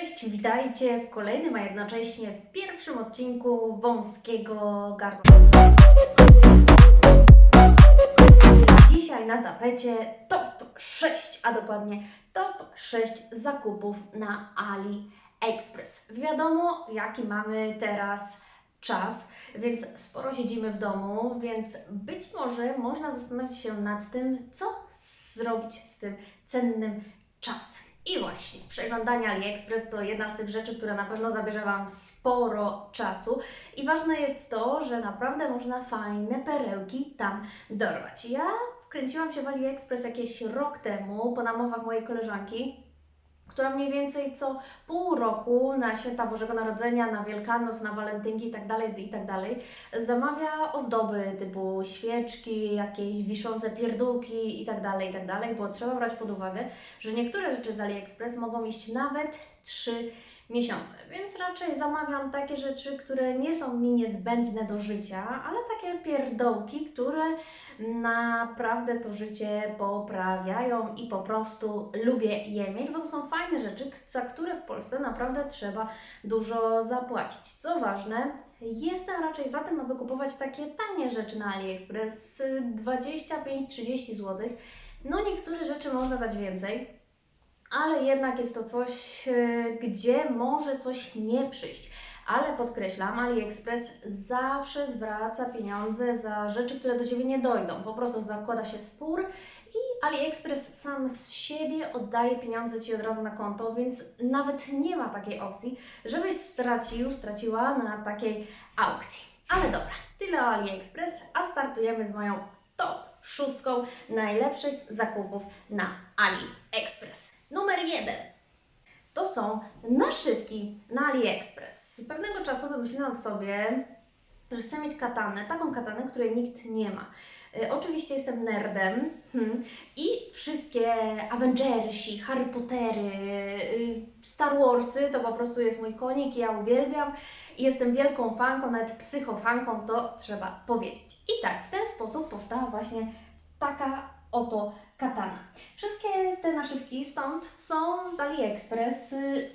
Cześć, witajcie w kolejnym, a jednocześnie w pierwszym odcinku Wąskiego Gardła. Dzisiaj na tapecie top 6, a dokładnie top 6 zakupów na AliExpress. Wiadomo, jaki mamy teraz czas, więc sporo siedzimy w domu, więc być może można zastanowić się nad tym, co zrobić z tym cennym czasem. I właśnie, przeglądanie AliExpress to jedna z tych rzeczy, która na pewno zabierze Wam sporo czasu. I ważne jest to, że naprawdę można fajne perełki tam dorwać. Ja wkręciłam się w AliExpress jakieś rok temu po namowach mojej koleżanki, która mniej więcej co pół roku na święta Bożego Narodzenia, na Wielkanoc, na walentynki itd., itd. zamawia ozdoby typu świeczki, jakieś wiszące pierdółki itd., itd., bo trzeba brać pod uwagę, że niektóre rzeczy z AliExpress mogą iść nawet 3 miesiące, więc raczej zamawiam takie rzeczy, które nie są mi niezbędne do życia, ale takie pierdołki, które naprawdę to życie poprawiają i po prostu lubię je mieć, bo to są fajne rzeczy, za które w Polsce naprawdę trzeba dużo zapłacić. Co ważne, jestem raczej za tym, aby kupować takie tanie rzeczy na AliExpress, y, 25-30 zł. No niektóre rzeczy można dać więcej, ale jednak jest to coś, e, gdzie może coś nie przyjść. Ale podkreślam, AliExpress zawsze zwraca pieniądze za rzeczy, które do Ciebie nie dojdą. Po prostu zakłada się spór i AliExpress sam z siebie oddaje pieniądze Ci od razu na konto, więc nawet nie ma takiej opcji, żebyś stracił, straciła na takiej aukcji. Ale dobra, tyle o AliExpress, a startujemy z moją top szóstką najlepszych zakupów na AliExpress. Numer jeden. To są naszywki na AliExpress. Pewnego czasu wymyśliłam sobie, że chcę mieć katanę, taką katanę, której nikt nie ma. Y, oczywiście jestem nerdem hmm, i wszystkie Avengersi, Harry Pottery, y, Star Warsy to po prostu jest mój konik i ja uwielbiam jestem wielką fanką, nawet psychofanką, to trzeba powiedzieć. I tak, w ten sposób powstała właśnie taka oto katana. Wszystkie te naszywki stąd są z AliExpress.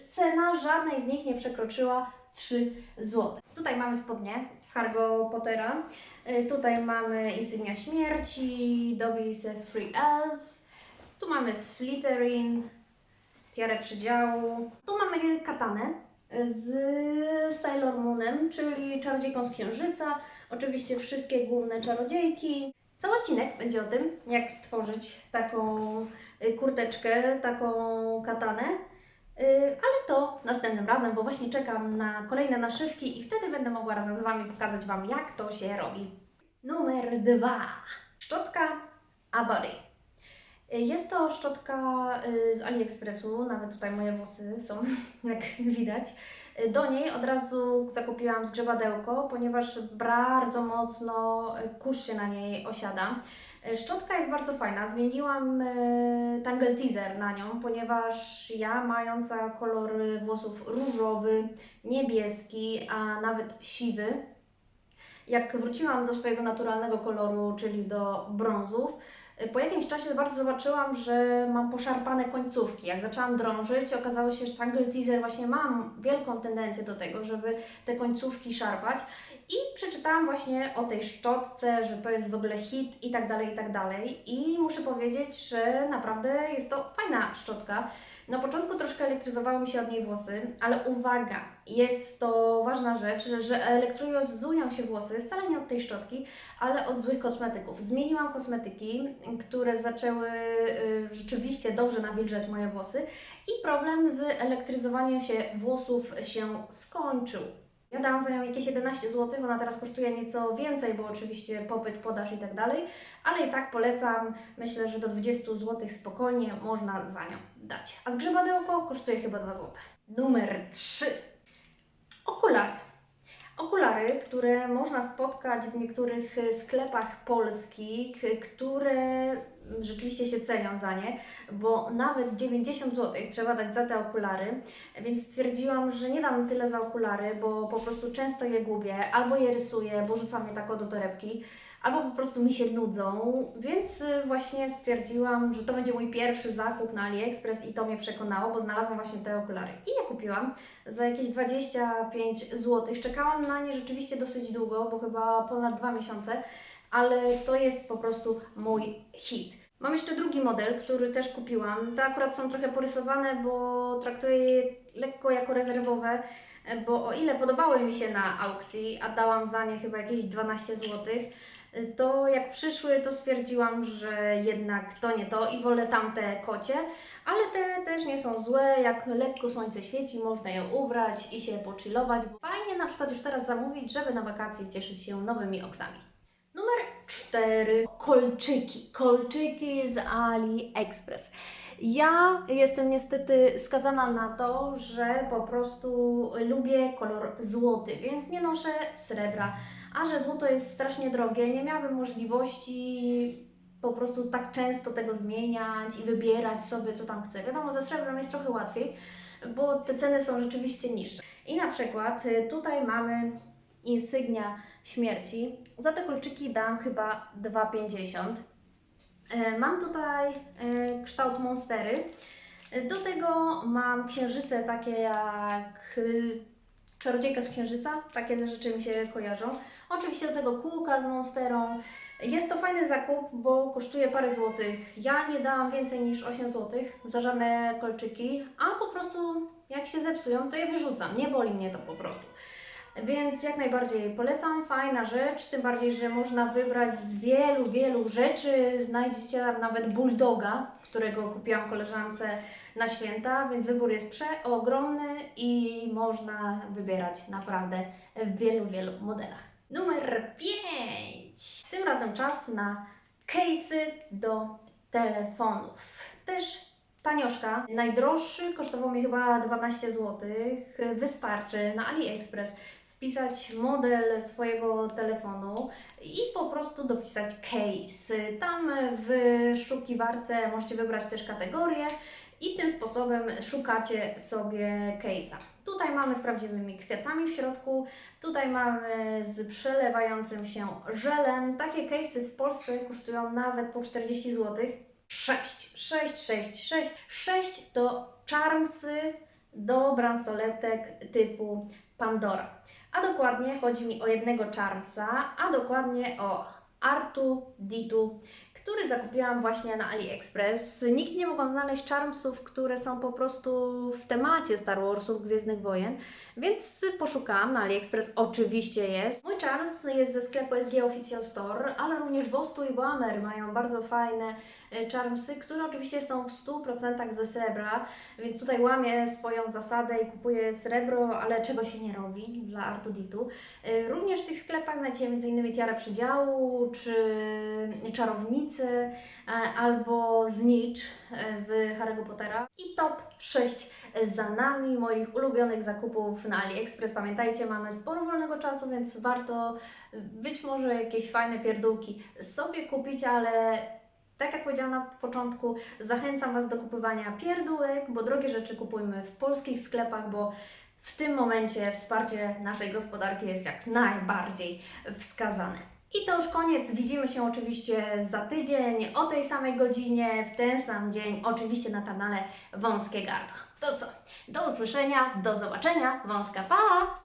Cena żadnej z nich nie przekroczyła 3 zł. Tutaj mamy spodnie z Harry Pottera. Y, Tutaj mamy insygnia śmierci, Dobby is a Free Elf. Tu mamy Slytherin, tiarę przydziału. Tu mamy katanę z Sailor Moonem, czyli czarodziejką z Księżyca. Oczywiście wszystkie główne czarodziejki. Cały odcinek będzie o tym, jak stworzyć taką y, kurteczkę, taką katanę. Y, Ale to następnym razem, bo właśnie czekam na kolejne naszywki i wtedy będę mogła razem z Wami pokazać Wam, jak to się robi. Numer dwa. Szczotka Abary. Y, Jest to szczotka y, z AliExpressu, nawet tutaj moje włosy są, jak widać. Y, Do niej od razu zakupiłam zgrzebadełko, ponieważ bardzo mocno kurz się na niej osiada. Szczotka jest bardzo fajna. Zmieniłam Tangle Teaser na nią, ponieważ ja mająca kolor włosów różowy, niebieski, a nawet siwy, jak wróciłam do swojego naturalnego koloru, czyli do brązów, y, po jakimś czasie bardzo zobaczyłam, że mam poszarpane końcówki. Jak zaczęłam drążyć, okazało się, że Tangle Teaser właśnie mam wielką tendencję do tego, żeby te końcówki szarpać. I przeczytałam właśnie o tej szczotce, że to jest w ogóle hit i tak dalej, i tak dalej. I muszę powiedzieć, że naprawdę jest to fajna szczotka. Na początku troszkę elektryzowały mi się od niej włosy, ale uwaga, jest to ważna rzecz, że elektryzują się włosy wcale nie od tej szczotki, ale od złych kosmetyków. Zmieniłam kosmetyki, które zaczęły y, rzeczywiście dobrze nawilżać moje włosy i problem z elektryzowaniem się włosów się skończył. Ja dałam za nią jakieś 11 zł, ona teraz kosztuje nieco więcej, bo oczywiście popyt, podaż i tak dalej, ale i tak polecam. Myślę, że do 20 zł spokojnie można za nią dać. A zgrzebadełko kosztuje chyba 2 zł. Numer 3. Okulary. Okulary, które można spotkać w niektórych sklepach polskich, które rzeczywiście się cenią za nie, bo nawet 90 zł trzeba dać za te okulary, więc stwierdziłam, że nie dam tyle za okulary, bo po prostu często je gubię, albo je rysuję, bo rzucam je tak do torebki, albo po prostu mi się nudzą, więc y, właśnie stwierdziłam, że to będzie mój pierwszy zakup na AliExpress i to mnie przekonało, bo znalazłam właśnie te okulary. I je kupiłam za jakieś 25 zł. Czekałam na nie rzeczywiście dosyć długo, bo chyba ponad dwa miesiące, ale to jest po prostu mój hit. Mam jeszcze drugi model, który też kupiłam. Te akurat są trochę porysowane, bo traktuję je lekko jako rezerwowe, bo o ile podobały mi się na aukcji, a dałam za nie chyba jakieś 12 zł, to jak przyszły, to stwierdziłam, że jednak to nie to i wolę tamte kocie, ale te też nie są złe, jak lekko słońce świeci, można je ubrać i się pochillować. Fajnie na przykład już teraz zamówić, żeby na wakacje cieszyć się nowymi oksami. 4. Kolczyki. Kolczyki z AliExpress. Ja jestem niestety skazana na to, że po prostu lubię kolor złoty, więc nie noszę srebra. A że złoto jest strasznie drogie, nie miałabym możliwości po prostu tak często tego zmieniać i wybierać sobie, co tam chcę. Wiadomo, ze srebrem jest trochę łatwiej, bo te ceny są rzeczywiście niższe. I na przykład y, tutaj mamy insygnia śmierci. Za te kolczyki dam chyba 2,50. E, Mam tutaj e, kształt monstery. E, Do tego mam księżyce takie jak czarodziejka z księżyca. Takie rzeczy mi się kojarzą. Oczywiście do tego kółka z monsterą. Jest to fajny zakup, bo kosztuje parę złotych. Ja nie dałam więcej niż 8 złotych za żadne kolczyki, a po prostu jak się zepsują, to je wyrzucam. Nie boli mnie to po prostu. Więc jak najbardziej polecam, fajna rzecz, tym bardziej, że można wybrać z wielu, wielu rzeczy. Znajdziecie tam nawet bulldoga, którego kupiłam koleżance na święta, więc wybór jest przeogromny i można wybierać naprawdę w wielu, wielu modelach. Numer 5. Tym razem czas na case'y do telefonów. Też tanioszka. Najdroższy kosztował mi chyba 12 zł. Wystarczy na AliExpress wpisać model swojego telefonu i po prostu dopisać case. Tam w wyszukiwarce możecie wybrać też kategorię i tym sposobem szukacie sobie case'a. Tutaj mamy z prawdziwymi kwiatami w środku, tutaj mamy z przelewającym się żelem. Takie case'y w Polsce kosztują nawet po 40 zł. 6, 6, 6, 6. 6 to charmsy do bransoletek typu Pandora. A dokładnie chodzi mi o jednego charmsa, a dokładnie o Artu Ditu, który zakupiłam właśnie na AliExpress. Nigdzie nie mogłam znaleźć charmsów, które są po prostu w temacie Star Warsów, Gwiezdnych Wojen, więc poszukałam na AliExpress. Oczywiście jest. Mój charms jest ze sklepu SG Official Store, ale również Wostu i Boamer mają bardzo fajne e, charmsy, które oczywiście są w 100% ze srebra, więc tutaj łamię swoją zasadę i kupuję srebro, ale czego się nie robi dla Artuditu. Y, Również w tych sklepach znajdziecie m.in. Tiara Przydziału, czy Czarownicy, e, albo Snitch e, z Harry'ego Pottera. I top 6 za nami moich ulubionych zakupów na AliExpress. Pamiętajcie, mamy sporo wolnego czasu, więc warto y, być może jakieś fajne pierdółki sobie kupić, ale tak jak powiedziałam na początku, zachęcam Was do kupowania pierdółek, bo drogie rzeczy kupujmy w polskich sklepach, bo w tym momencie wsparcie naszej gospodarki jest jak najbardziej wskazane. I to już koniec. Widzimy się oczywiście za tydzień o tej samej godzinie, w ten sam dzień, oczywiście na kanale Wąskie Gardło. To co? Do usłyszenia, do zobaczenia. Wąska pa!